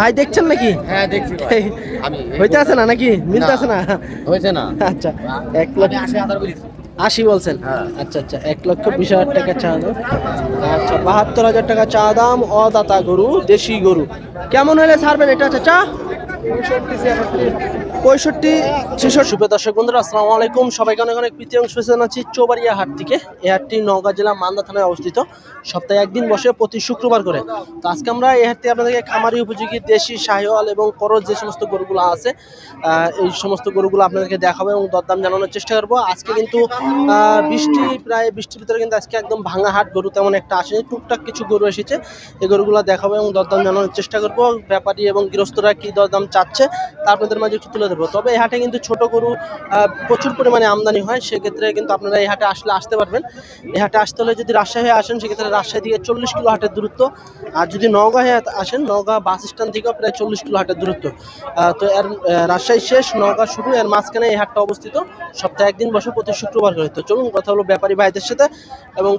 ভাই দেখছেন নাকি? হ্যাঁ দেখছি ভাই। আমি হইতে আছে না নাকি? মিলতে আছে না? হয়েছে না। আচ্ছা এক লক্ষ আশি বলছেন? হ্যাঁ। আচ্ছা আচ্ছা এক লক্ষ বিশ হাজার টাকা চা দাম। আচ্ছা বাহাত্তর হাজার টাকা চা দাম অদাতা গরু দেশি গরু। কেমন হলে ছাড়বেন এটা? চাচা পঁয়ষট্টি, ছেষট্টি। সুপ্রিয় দর্শক বন্ধুরা, আসসালামু আলাইকুম। সবাইকে অনেক অনেক প্রীতি অংশ জানাচ্ছি চৌবাড়িয়া হাট থেকে। এই হাটটি নওগাঁ জেলা মান্দা থানায় অবস্থিত। সপ্তাহে একদিন বসে প্রতি শুক্রবার করে। তো আজকে আমরা এই হাটটি আপনাদেরকে খামারি উপযোগী দেশি শাহিওয়াল এবং করজ যে সমস্ত গরুগুলো আছে এই সমস্ত গরুগুলো আপনাদেরকে দেখাবো এবং দরদাম জানানোর চেষ্টা করব। আজকে কিন্তু বৃষ্টি, প্রায় বৃষ্টির ভিতরে কিন্তু আজকে একদম ভাঙা হাট, গরু তেমন একটা আসেনি। টুকটাক কিছু গরু এসেছে, এই গরুগুলো দেখাবো এবং দরদাম জানানোর চেষ্টা করব। ব্যাপারী এবং গৃহস্থরা কি দরদাম চাচ্ছে তা আপনাদের মাঝে একটু তুলে ধরবো তবে এই হাটে কিন্তু ছোট গরু প্রচুর পরিমাণে আমদানি হয়, সেক্ষেত্রে কিন্তু আপনারা এই হাটে আসলে আসতে পারবেন। এই হাটে আসতে হলে যদি রাজশাহী আসেন, সেক্ষেত্রে রাজশাহী থেকে চল্লিশ কিলো হাটের দূরত্ব। আর যদি নওগাঁ হয়ে আসেন, নওগাঁ বাস স্ট্যান্ড থেকেও প্রায় চল্লিশ কিলো হাটের দূরত্ব। তো এর রাজশাহী শেষ, নওগাঁ শুরু, এর মাঝখানে এই হাটটা অবস্থিত। সপ্তাহে একদিন বসে প্রতি শুক্রবার করে। তো চলুন কথা হলো ব্যাপারী ভাইদের সাথে এবং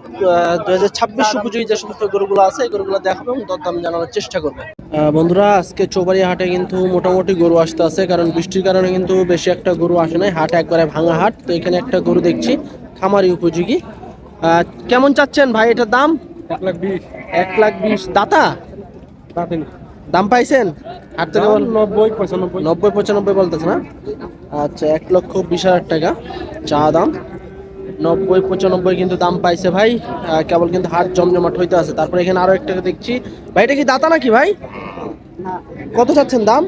দু হাজার ছাব্বিশ উপযোগী যে সমস্ত গরুগুলো আছে, এই গরুগুলো দেখাবো এবং দরদাম জানানোর চেষ্টা করবে। বন্ধুরা, আজকে চৌবাড়ি হাটে কিন্তু মোটামুটি গরু আসতে আছে, কারণ বৃষ্টির কারণে কিন্তু বেশি একটা গরু আসে নাই। হাট একবারে ভাঙা হাট। তো এখানে একটা গরু দেখছি খামারি উপযোগী। কেমন চাচ্ছেন ভাই এটার দাম? এক লাখ বিশ। এক লাখ বিশ। দাতা? দাম পাইছেন? হাট থেকে নব্বই পঁচানব্বই। নব্বই পঁচানব্বই বলতেছে না? আচ্ছা এক লক্ষ বিশ হাজার টাকা চা দাম। নব্বই পঁচানব্বই কিন্তু দাম পাইছে ভাই। কেবল কিন্তু হাট জমজমাট হইতে আছে। তারপরে এখানে আরও একটা দেখছি। ভাই এটা কি দাতা নাকি ভাই? কত চাচ্ছেন দাম?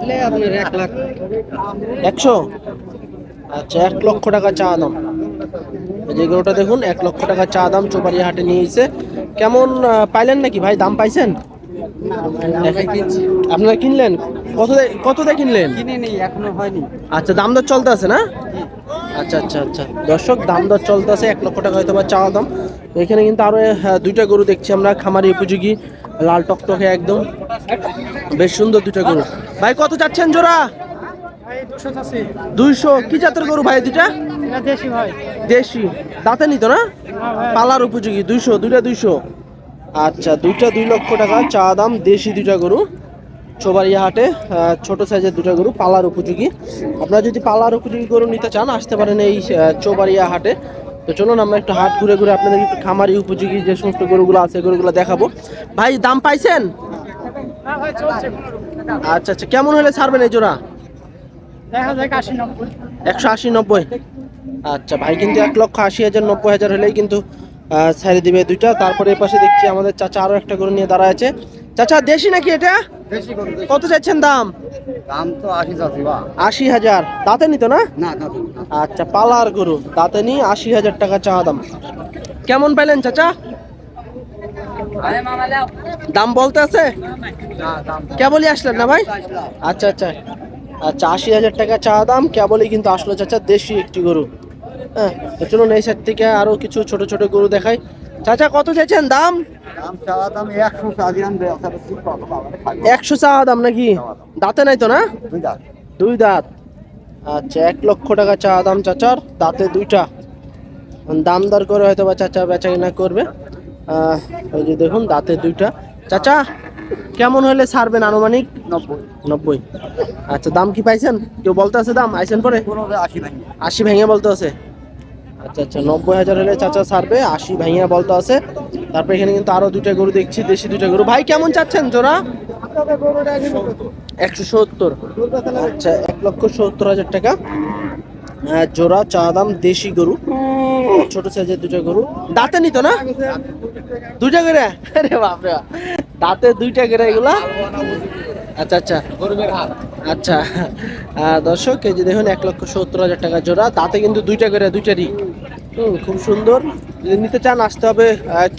এলে আপনার এক লাখ। একশো? আচ্ছা এক লক্ষ টাকা চা দাম। এই যে গরুটা দেখুন এক লক্ষ টাকা চা দাম চোপারিয়া হাটে নিয়ে এসে। কেমন পাইলেন নাকি ভাই? দাম পাইছেন? আপনারা কিনলেন? কত কত দিয়ে কিনলেন? এখনও হয়নি আচ্ছা দাম দর চলতে আছে না? আচ্ছা আচ্ছা আচ্ছা। দর্শক দাম দর চলতে আছে এক লক্ষ টাকা হয়তো বা চাওয়া দাম। এখানে কিন্তু আরও আহ, দুইটা গরু দেখছি আমরা খামারি উপযোগী। লাল টকটকে একদম। বেশ সুন্দর দুইটা গরু। ভাই, কত চাচ্ছেন জোড়া? দুইশো। কি জাতের গরু ভাই দুইটা? দেশি। দাঁতে নিত না? পালার উপযোগী। দুইশো, দুইটা দুইশো। আচ্ছা দুইটা দুই লক্ষ টাকা। চা দাম, দেশি দুইটা গরু। চোবাড়িয়া হাটে ছোট সাইজের দুটা গরু পালার উপযোগী। আপনারা যদি পালার উপযোগী গরু নিতে চান, আসতে পারেন এই চৌবাড়িয়া হাটে। তো চলুন আমরা একটু হাট ঘুরে ঘুরে আপনাদের একটু খামারি উপযোগী যে সমস্ত গরুগুলো আছে গরুগুলো দেখাবো। ভাই দাম পাইছেন? আচ্ছা আচ্ছা কেমন হলে ছাড়বেন এই জোড়া? একশো আশি নব্বই। আচ্ছা ভাই কিন্তু এক লক্ষ আশি হাজার নব্বই হাজার হলেই কিন্তু ছেড়ে দিবে দুইটা। তারপরে পাশে দেখছি আমাদের চাচা আরও একটা গরু নিয়ে দাঁড়ায় আছে। চাচা দেশি নাকি এটা? কত চাইছেন দাম? দাম তো আশি আশি হাজার। দাঁতে নিত না? না না। আচ্ছা পালার গরু। দাঁতে নি আশি হাজার টাকা চা দাম। কেমন পেলেন চাচা? দাম বলতে আছে? কেবলই আসলেন না ভাই? আচ্ছা আচ্ছা। আচ্ছা আশি হাজার টাকা চা দাম। কেবলই কিন্তু আসলো চাচা দেশি একটি গরু। হ্যাঁ। চলুন এই সাইড থেকে আরও কিছু ছোট ছোট গরু দেখাই। চাচা কত চাইছেন? দাম? দাম চাওয়া দাম একশো চা দাম নাকি? দাঁতে নাই তো না? দুই দাঁত। আচ্ছা এক লক্ষ টাকা চা দাম চাচার দাঁতে দুইটা। দাম দর করে হয়তো বা চাচা বেচা কিনা করবে ওই যে দেখুন দাঁতে দুইটা। চাচা কেমন হলে ছাড়বেন আনুমানিক? নব্বই। নব্বই। আচ্ছা দাম কি পাইছেন? কেউ বলতে আছে দাম? আইসেন পরে? আশি ভেঙে বলতে আছে। আচ্ছা আচ্ছা নব্বই হাজার হলে চাচা ছাড়বে আশি ভেঙে বলতে আছে। তারপরে এখানে কিন্তু আরও দুইটা গরু দেখছি দেশি দুইটা গরু। ভাই কেমন চাচ্ছেন জোড়া? একশো সত্তর। আচ্ছা এক লক্ষ সত্তর হাজার টাকা। আহ, জোড়া চা দাম দেশি গরু। ছোট সাইজের দুটো গরু। দাঁতে নিত না? দুইটা করে? আরে বাপরে দাঁতে দুইটা করে এগুলা? আচ্ছা আচ্ছা। আচ্ছা। দর্শক এই যে দেখুন এক লক্ষ সত্তর হাজার টাকা জোড়া। তাতে কিন্তু দুইটা করে দুইটারই। হুম, খুব সুন্দর। নিতে চান, আসতে হবে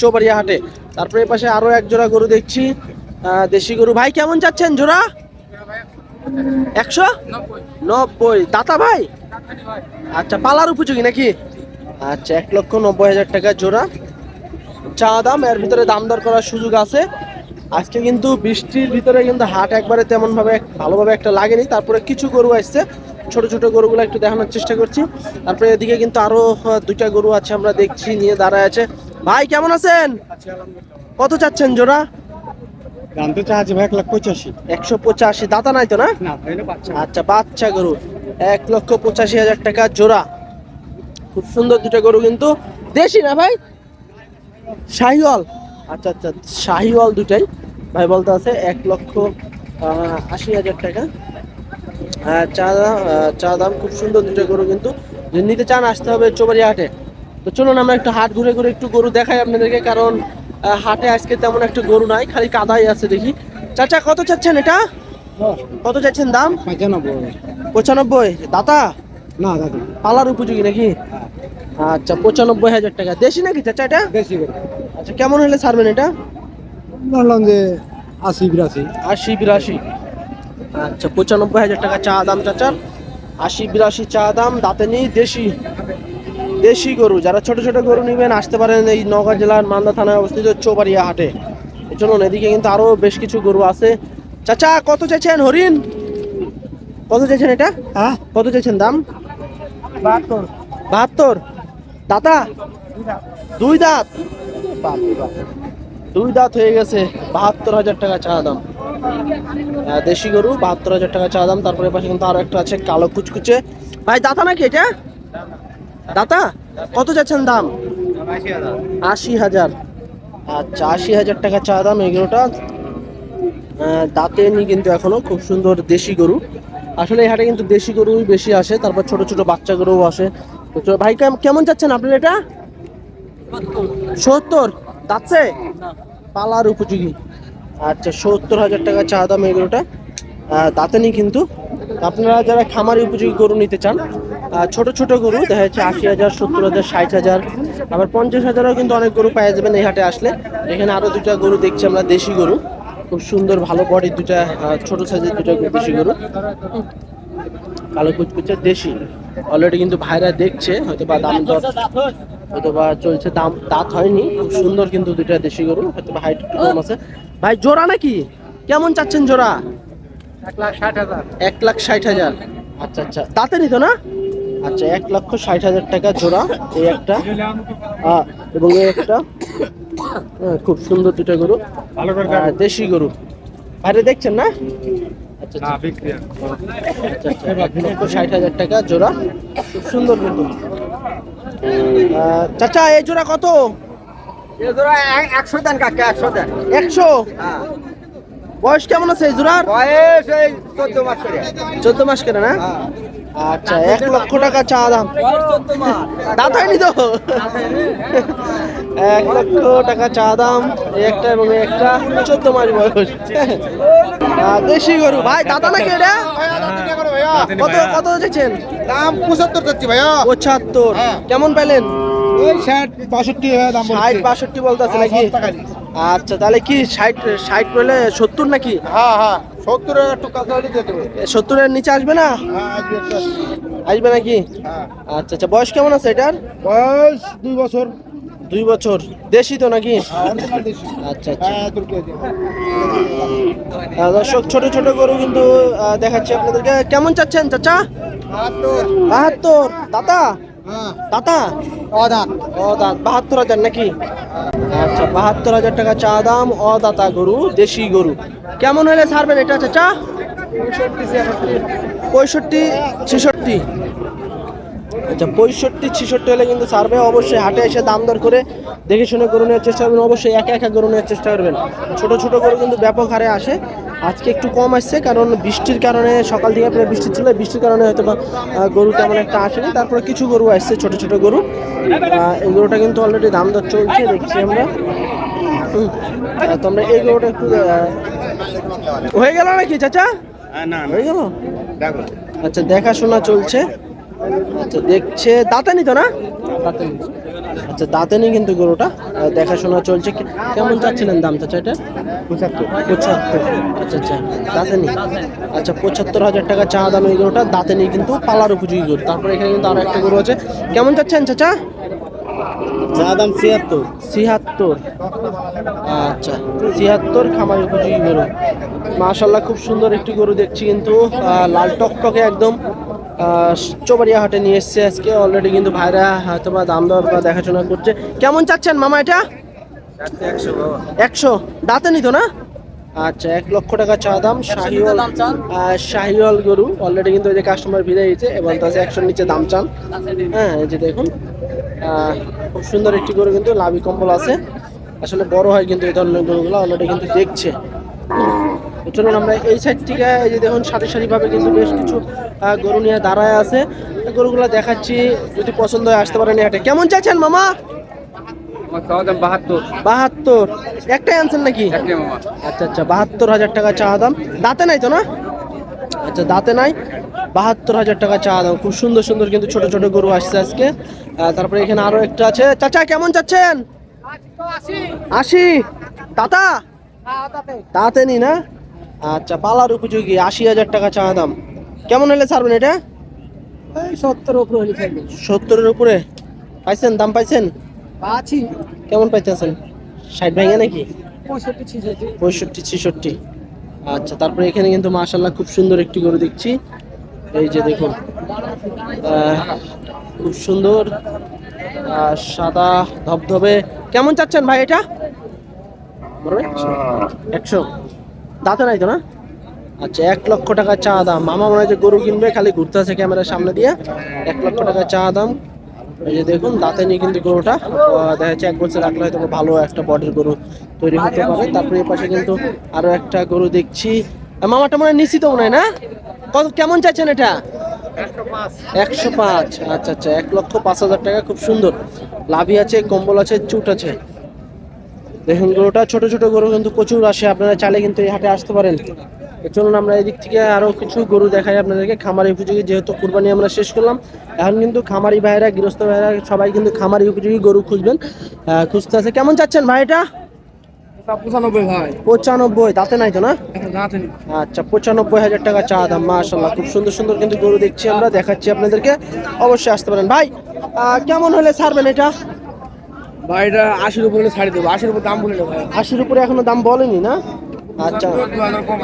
চৌবাড়িয়া হাটে। তারপরে এই পাশে আরও এক জোড়া গরু দেখছি। দেশি গরু। ভাই, কেমন যাচ্ছেন জোড়া? একশো? নব্বই। দাতা ভাই? আচ্ছা পালার উপযোগী নাকি? আচ্ছা এক লক্ষ নব্বই হাজার টাকা জোড়া। চা দাম, এর ভিতরে দাম দর করার সুযোগ আছে। আজকে কিন্তু বৃষ্টির ভিতরে কিন্তু হাট একবারে তেমন ভাবে ভালোভাবে একটা লাগেনি। তারপরে কিছু গরু আসছে। ছোট ছোট গরুগুলো একটু দেখানোর চেষ্টা করছি। তারপরে এদিকে কিন্তু আরও দুইটা গরু আছে আমরা দেখছি নিয়ে দাঁড়ায় আছে। ভাই কেমন আছেন? কত চাচ্ছেন জোড়া? দাম তো চাচ্ছি ভাই এক লাখ পঁচাশি। একশো পঁচাশি। দাতা নাই তো না? আচ্ছা বাচ্চা গরু। এক লক্ষ পঁচাশি হাজার টাকা জোড়া। খুব সুন্দর দুটো গরু কিন্তু। দেশি না ভাই? শাহিওয়াল। আচ্ছা আচ্ছা শাহিওয়াল দুটাই। ভাই বলতে আছে এক লক্ষ আশি হাজার টাকা। চা দাম চা দাম খুব সুন্দর দুটো গরু কিন্তু। নিতে চান আসতে হবে চোবাড়িয়া হাটে। তো চলুন আমরা একটু হাট ঘুরে ঘুরে একটু গরু দেখাই আপনাদেরকে কারণ হাটে আজকে তেমন একটা গরু নাই খালি কাদাই আছে দেখি। চাচা কত চাচ্ছেন এটা? কত চাচ্ছেন দাম? পঁচানব্বই। পঁচানব্বই। দাতা? না দাদা। পালার উপযোগী নাকি? আচ্ছা পঁচানব্বই হাজার টাকা। দেশি নাকি চাচা এটা? বেশি আচ্ছা কেমন হলে ছাড়বেন এটা? বললাম যে আশি বিরাশি। আশি বিরাশি। আচ্ছা পঁচানব্বই হাজার টাকা চা দাম চাচার আশি বিরাশি চা দাম দাঁতে নেই দেশি। দেশি গরু যারা ছোট ছোট গরু নেবেন আসতে পারেন এই নওগাঁ জেলার মালদা থানায় অবস্থিত চৌবাড়িয়া হাটে। চলুন এদিকে কিন্তু আরও বেশ কিছু গরু আছে। চাচা কত চাইছেন হরিণ? কত চাইছেন এটা? হ্যাঁ। কত চাইছেন দাম? বাহাত্তর। বাহাত্তর। দাতা? দুই দাঁত। দুই দাঁত হয়ে গেছে বাহাত্তর হাজার টাকা চা দাম। দেশি গরু বাহাত্তর হাজার টাকা চা দাম। তারপরে পাশে কিন্তু আরও একটা আছে কালো কুচকুচে। ভাই দাতা নাকি এটা? দাতা? কত যাচ্ছেন দাম? আশি হাজার। আচ্ছা আশি হাজার টাকা চা দাম এগুলোটা দাঁতে নি কিন্তু এখনও খুব সুন্দর দেশি গরু। আসলে এই হাটে কিন্তু দেশি গরুই বেশি আসে তারপর ছোট ছোট বাচ্চা গরুও আসে। তো ভাই কেম- কেমন যাচ্ছেন আপনার এটা? সত্তর? যাচ্ছে? পালার উপযোগী। আচ্ছা সত্তর হাজার টাকা চা দাম এগুলোটা। দাঁতে নি কিন্তু। আপনারা যারা খামারি উপযোগী গরু নিতে চান ছোট ছোট গরু, দেখা যাচ্ছে আশি হাজার, সত্তর হাজার, ষাট হাজার, আবার পঞ্চাশ হাজারও কিন্তু অনেক গরু পাওয়া যাবেন এই হাটে আসলে। এখানে আরও দুটা গরু দেখছি আমরা, দেশি গরু। খুব সুন্দর, ভালো বডির দুটা ছোট সাইজের দুটা দেশি গরু। কালো কুচকুচে দেশি। অলরেডি কিন্তু ভাইরা দেখছে হয়তো বা দাম দর হয়তো বা চলছে দাম দাঁত হয়নি খুব সুন্দর কিন্তু দুটা দেশি গরু হয়তো বা হাইট একটু কম আছে। ভাই জোড়া নাকি? কেমন চাচ্ছেন জোড়া? এক লাখ ষাট হাজার। এক লাখ ষাট হাজার। আচ্ছা আচ্ছা তাতে নিত না? আচ্ছা এক লক্ষ ষাট হাজার টাকা জোড়া এই একটা। এবং এই একটা। খুব সুন্দর দুটো গরু। দেশি গরু। বাইরে দেখছেন না? আচ্ছা আচ্ছা। আচ্ছা, আচ্ছা, এক লক্ষ ষাট হাজার টাকা জোড়া। খুব সুন্দর কিন্তু। চাচা এই জোড়া কত? একশো দেন কাকা একশো দেন। একশো? বয়স কেমন আছে এই জোড়ার? বয়স এই চোদ্দ মাস করে। চোদ্দ মাস করে না? আচ্ছা এক লক্ষ টাকা চা দাম। দাঁত হয়নি তো? এক লক্ষ টাকা চা দাম একটা এবং একটা। চোদ্দ মাস বয়স। দেশি গরু। ভাই দাদা নাকি এটা? কত কত চাইছেন দাম পঁচাত্তর যাচ্ছি ভাইয়া। পঁচাত্তর। হ্যাঁ। কেমন পেলেন? ষাট বাষট্টি ষাট বাষট্টি বলতেছে নাকি? আচ্ছা তাহলে কি ষাট ষাট পেলে সত্তর নাকি? হ্যাঁ হ্যাঁ। সত্তর একটু কাছে হলে দিয়ে সত্তরের নিচে আসবে না? হ্যাঁ আসবে নাকি? হ্যাঁ। আচ্ছা আচ্ছা বয়স কেমন আছে এটার? বয়স দুই বছর। দুই বছর। দেশি তো নাকি? হ্যাঁ আচ্ছা আচ্ছা। দর্শক ছোট ছোট গরু কিন্তু দেখাচ্ছি আপনাদেরকে। কেমন চাচ্ছেন চাচা? বাহাত্তর। দাতা দাতা অদাত। ও দাঁত বাহাত্তর হাজার নাকি? আচ্ছা বাহাত্তর হাজার টাকা চা দাম অদাতা গরু দেশি গরু। কেমন হলে ছাড়বেন? এটা চাচা পঁয়ষট্টি, ছেষট্টি। আচ্ছা পঁয়ষট্টি, ছেষট্টি হলে কিন্তু ছাড়বে। অবশ্যই হাটে এসে দাম দর করে দেখে শুনে গরু নেওয়ার চেষ্টা করবেন। অবশ্যই একা একা গরু নেওয়ার চেষ্টা করবেন। ছোট ছোট গরু কিন্তু ব্যাপক হারে আসে। আজকে একটু কম আসছে, কারণ বৃষ্টির কারণে সকাল থেকে প্রায় বৃষ্টি ছিল। বৃষ্টির কারণে হয়তো বা গরু তেমন একটা আসেনি। তারপরে কিছু গরু আসছে, ছোট ছোট গরু। এই গরুটা কিন্তু অলরেডি দাম দর চলছে, দেখছি আমরা। তো আমরা এই গরুটা একটু হয়ে গেল নাকি চাচা? হ্যাঁ না হয়ে গেল? আচ্ছা দেখাশোনা চলছে। আচ্ছা দেখছে দাঁতানি তো না? দাঁতানি আচ্ছা দাঁতানি কিন্তু গরুটা। দেখাশোনা চলছে। কেমন চাচ্ছিলেন দাম চাচা এটা? পঁচাত্তর। পঁচাত্তর। আচ্ছা আচ্ছা দাঁতানি? আচ্ছা পঁচাত্তর হাজার টাকা চা দাম এই গরুটা দাঁতানি কিন্তু পালার উপযোগী গরু। তারপরে এখানে কিন্তু আরও একটা গরু আছে। কেমন চাচ্ছেন চাচা? চা দাম ছিয়াত্তর। ছিয়াত্তর। আচ্ছা ছিয়াত্তর খামার উপযোগী গরু। মাশাল্লাহ খুব সুন্দর একটি গরু দেখছি কিন্তু লাল টকটকে একদম চৌবাড়িয়া হাটে নিয়ে এসছে আজকে। অলরেডি কিন্তু ভাইরা হয়তো বা দাম দর বা দেখাশোনা করছে। কেমন চাচ্ছেন মামা এটা? একশো দাঁতে নিত না? আচ্ছা এক লক্ষ টাকা চা দাম শাহিওয়াল শাহিওয়াল গরু। অলরেডি কিন্তু ওই যে কাস্টমার ভিড়ে গেছে এবং তাছে একশোর নিচে দাম চান। হ্যাঁ যে দেখুন। খুব সুন্দর একটি গরু কিন্তু লাভি কম্বল আছে। আসলে বড় হয় কিন্তু এই ধরনের গরুগুলো অলরেডি কিন্তু দেখছে। চলুন আমরা এই সাইড থেকে এই যে দেখুন সারি সারিভাবে কিন্তু বেশ কিছু গরু নিয়ে দাঁড়ায় আছে। গরুগুলো দেখাচ্ছি যদি পছন্দ হয় আসতে পারেন এটা কেমন চাইছেন মামা? বাহাত্তর। বাহাত্তর। একটাই আনছেন নাকি? আচ্ছা আচ্ছা বাহাত্তর হাজার টাকা চা দাম। দাঁতে নাই তো না? আচ্ছা দাঁতে নাই। বাহাত্তর হাজার টাকা চা দাম। খুব সুন্দর সুন্দর কিন্তু ছোট ছোট গরু আসছে আজকে। তারপরে এখানে আরও একটা আছে। চাচা কেমন চাচ্ছেন? আশি। তাতা? তাতে নি না? আচ্ছা পালার উপযোগী আশি হাজার টাকা চা দাম। কেমন হলে ছাড়বেন এটা? সত্তর উপরে হলে সত্তরের উপরে? পাইছেন? দাম পাইছেন? আছি কেমন পাইতেছেন? ষাট ভেঙে নাকি? পঁয়ষট্টি ছিষট্টি। আচ্ছা তারপরে এখানে কিন্তু মাশাল্লাহ খুব সুন্দর একটি গরু দেখছি। এই যে দেখুন খুব সুন্দর সাদা ধবধবে। কেমন চাচ্ছেন ভাই এটা? একশো। দাঁতে নাই তো না? আচ্ছা এক লক্ষ টাকা চা দাম। মামা মনে হয় যে গরু কিনবে, খালি ঘুরতে আছে ক্যামেরার সামনে দিয়ে। এক লক্ষ টাকা চা দাম। এই যে দেখুন, দাঁতে নিয়ে কিন্তু গরুটা। দেখা যাচ্ছে এক বছর রাখলে হয়তো ভালো একটা বডির গরু তৈরি হতে পারে। তারপরে এই পাশে কিন্তু আরও একটা গরু দেখছি। মামাটা মনে হয় নিশ্চিত মনে হয় না? কত, কেমন চাচ্ছেন এটা? একশো পাঁচ। আচ্ছা আচ্ছা এক লক্ষ পাঁচ হাজার টাকা, খুব সুন্দর। লাভি আছে, কম্বল আছে, চুট আছে। দেখুন, গরুটা ছোট ছোট গরু কিন্তু প্রচুর আসে, আপনারা চাইলে কিন্তু এই হাটে আসতে পারেন। চলুন, আমরা এদিক থেকে আরও কিছু গরু দেখাই আপনাদেরকে। খামারি উপযোগী, যেহেতু কুরবানি আমরা শেষ করলাম, এখন কিন্তু খামারি ভাইরা গৃহস্থ ভাইরা সবাই কিন্তু খামারি উপযোগী গরু খুঁজবেন খুঁজতে আছে কেমন চাচ্ছেন ভাইটা পঁচানব্বই ভাই পঁচানব্বই তাতে নাই তো না? দাঁতে আচ্ছা পঁচানব্বই হাজার টাকা চা দাম মাশাল্লাহ খুব সুন্দর সুন্দর কিন্তু গরু দেখছি আমরা দেখাচ্ছি আপনাদেরকে। অবশ্যই আসতে পারেন। ভাই কেমন হলে ছাড়বেন এটা? ভাই এটা আশির উপরে ছাড়ি দেবো। আশির উপর দাম বলে ভাই। আশির উপরে এখনও দাম বলেনি না? আচ্ছা। এরকম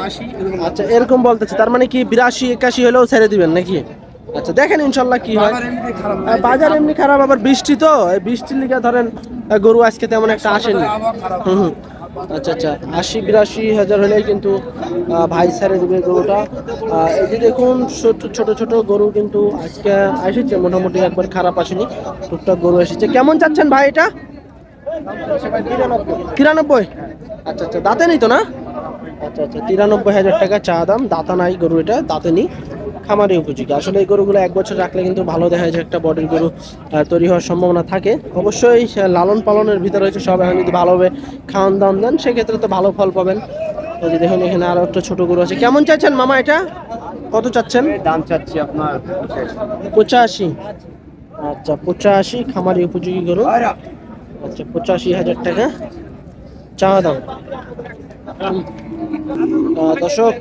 আচ্ছা এরকম বলতেছে তার মানে কি বিরাশি একাশি হলেও ছেড়ে দিবেন নাকি? আচ্ছা দেখেন ইনশাল্লাহ কি হয়। বাজার এমনি খারাপ আবার বৃষ্টি তো বৃষ্টির লিগে ধরেন গরু আজকে তেমন একটা আসেনি হুম হুম। আচ্ছা আচ্ছা। আশি, বিরাশি হাজার হলেই কিন্তু ভাই ছেড়ে দেবে গরুটা। এই যে দেখুন ছোট ছোট গরু কিন্তু আজকে এসেছে। মোটামুটি একবার খারাপ আসেনি। টুকটাক গরু এসেছে। কেমন চাচ্ছেন ভাই এটা? তিরানব্বই। আচ্ছা আচ্ছা। দাঁতে নেই তো না? আচ্ছা আচ্ছা। তিরানব্বই হাজার টাকা চা দাম। দাঁতা নাই গরু এটা, দাঁতে নেই। খামারি উপযোগী। আসলে এই গরুগুলো এক বছর রাখলে কিন্তু ভালো দেখা যায় একটা বডির গরু তৈরি হওয়ার সম্ভাবনা থাকে। অবশ্যই লালন পালনের ভিতরে হচ্ছে সব। এখন যদি ভালোভাবে খাওয়ান দাওয়ান দেন সেক্ষেত্রে তো ভালো ফল পাবেন। এই যে দেখুন এখানে আরও একটা ছোটো গরু আছে। কেমন চাচ্ছেন মামা এটা? কত চাচ্ছেন? দাম চাচ্ছি আপনার পঁচাশি। আচ্ছা পঁচাশি খামারি উপযোগী গরু। আচ্ছা পঁচাশি হাজার টাকা। চা দাম? দর্শক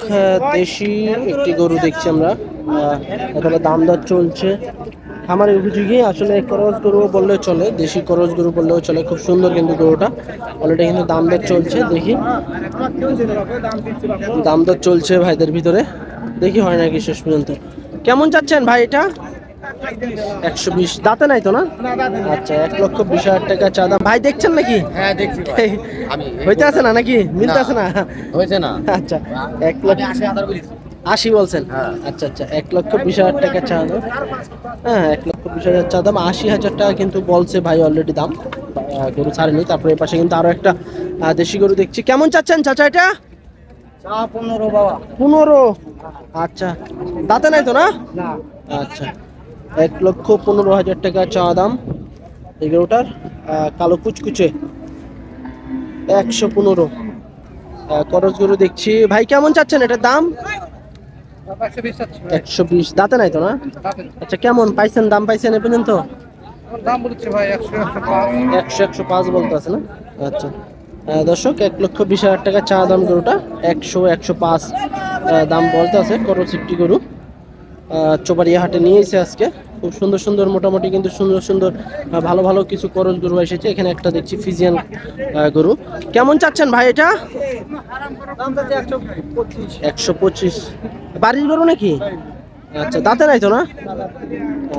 দেশি একটি গরু দেখছি আমরা। এখানে দাম দর চলছে। আমার উপযোগী আসলে করজ গরু বললেও চলে, দেশি করজ গরু বললেও চলে। খুব সুন্দর কিন্তু গরুটা। অলরেডি কিন্তু দাম দর চলছে, দেখি। দাম দর চলছে ভাইদের ভিতরে। দেখি হয় নাকি শেষ পর্যন্ত। কেমন চাচ্ছেন ভাই এটা? একশো বিশ। দাঁতে নাই তো না? আচ্ছা এক লক্ষ বিশ হাজার টাকা চাঁদা। ভাই দেখছেন নাকি? হ্যাঁ দেখছি হইতে আছে না নাকি? মিলতে আছে না? হয়েছে না। আচ্ছা এক লক্ষ আশি বলছেন? হ্যাঁ। আচ্ছা আচ্ছা এক লক্ষ বিশ হাজার টাকা চা দাম হ্যাঁ এক লক্ষ বিশ হাজার চা দাম আশি হাজার টাকা কিন্তু বলছে ভাই অলরেডি দাম। গরু ছাড়েনি। তারপরে এর পাশে কিন্তু আরও একটা দেশি গরু দেখছি। কেমন চাচ্ছেন চাচা এটা? পনেরো বাবা। পনেরো। আচ্ছা দাঁতে নাই তো না। আচ্ছা। এক লক্ষ পনেরো হাজার টাকা চা দাম এই গরুটার কালো কুচকুচে একশো পনেরো। করজ গরু দেখছি। ভাই, কেমন চাচ্ছেন এটার দাম? একশো বিশ। দাঁতে নাই তো না? আচ্ছা কেমন পাইছেন? দাম পাইছেন এ পর্যন্ত? একশো একশো পাঁচ বলতে আছে না? আচ্ছা। দর্শক, এক লক্ষ বিশ হাজার টাকা চা দাম গরুটা। একশো একশো পাঁচ দাম বলতে আছে। করো সিফটি গরু। আহ, চোপাড়িয়া হাটে নিয়ে এসে আজকে। খুব সুন্দর সুন্দর মোটামুটি কিন্তু সুন্দর সুন্দর ভালো ভালো কিছু করজ গরু এসেছে। এখানে একটা দেখছি ফিজিয়ান গরু। কেমন চাচ্ছেন ভাই এটা? একশো পঁচিশ। বাড়ির গরু নাকি? আচ্ছা দাঁতে নাই তো না?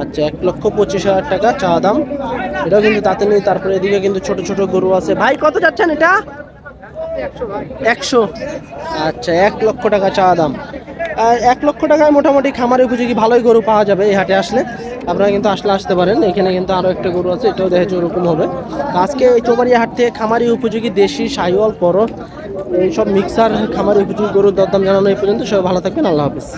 আচ্ছা এক লক্ষ পঁচিশ হাজার টাকা চা দাম। এটাও কিন্তু দাঁতে নেই তারপরে এদিকে কিন্তু ছোট ছোট গরু আছে। ভাই কত চাচ্ছেন এটা? একশো। আচ্ছা এক লক্ষ টাকা চা দাম। এক লক্ষ টাকায় মোটামুটি খামারে উপযোগী ভালোই গরু পাওয়া যাবে এই হাটে আসলে। আপনারা কিন্তু আসলে আসতে পারেন। এখানে কিন্তু আরও একটা গরু আছে, এটাও দেখেছি ওরকম হবে। আজকে এই চৌবাড়ি হাট থেকে খামারি উপযোগী দেশি সাইওয়াল করো এইসব মিক্সার খামারি উপযোগী গরুর দরদাম জানানো এই পর্যন্ত। সবাই ভালো থাকবেন। আল্লাহ হাফিজ।